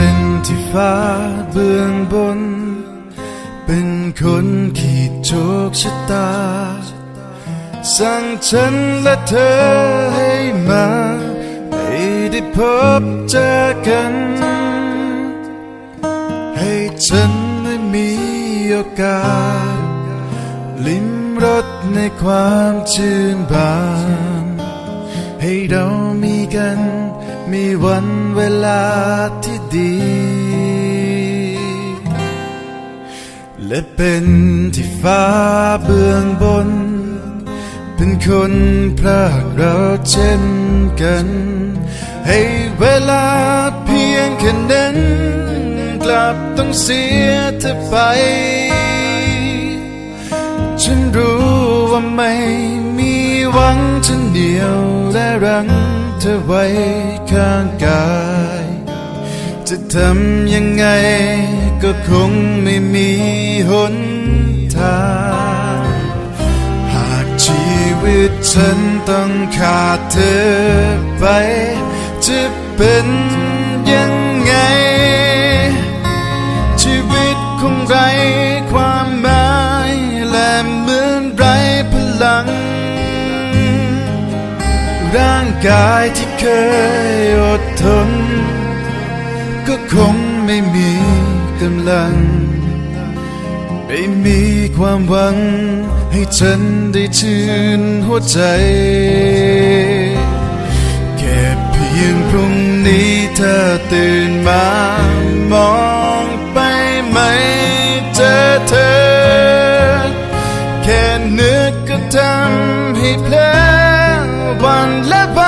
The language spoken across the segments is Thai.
เป็นที่ฟ้าเบื้องบน เป็นคนขีดโชคชะตา สั่งฉันและเธอให้มาให้ได้พบเจอกัน ให้ฉันได้มีโอกาส ลิ้มรสในความชื่นบาน ให้เรามีกัน มีวันเวลาที่ดี และเป็นที่ฟ้าเบื้องบน เป็นคนพรากเราเช่นกัน ให้เวลาเพียงแค่นั้นกลับต้องเสียเธอไป ฉันรู้ว่าไม่มีหวังฉันเดียวและรัง เธอไว้ข้างกาย จะทำยังไงก็คงไม่มีหนทาง หากชีวิตฉันต้องขาดเธอไป จะเป็นยังไง ชีวิตคงไร้ กายที่เคยอดทน ก็คงไม่มีกำลัง ไม่มีความหวัง ให้ฉันได้ชื่นหัวใจ แค่เพียงพรุ่งนี้เธอตื่นมามองไปไม่เจอเธอ แค่นึกก็ทำให้เพลวันและไปใน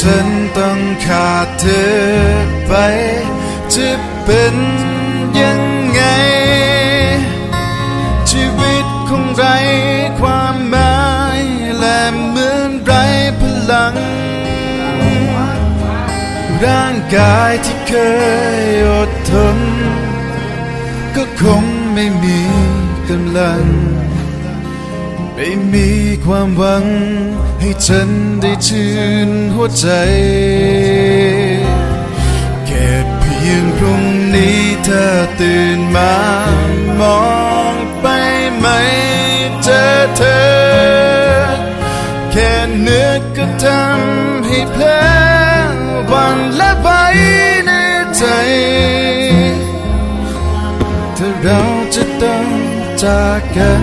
ฉันต้องขาดเธอไปจะเป็นยังไง ชีวิตคงไรความหมายและเหมือนไรพลัง ร่างกายที่เคยอดทนก็คงไม่มีกำลัง ไม่มีความหวังให้ฉันได้ชื่นหัวใจ แค่เพียงพรุ่งนี้เธอตื่นมามองไปไม่เจอเธอ แค่นึกก็ทำให้เพลหวันและไปในใจถ้าเราจะต้องจากกัน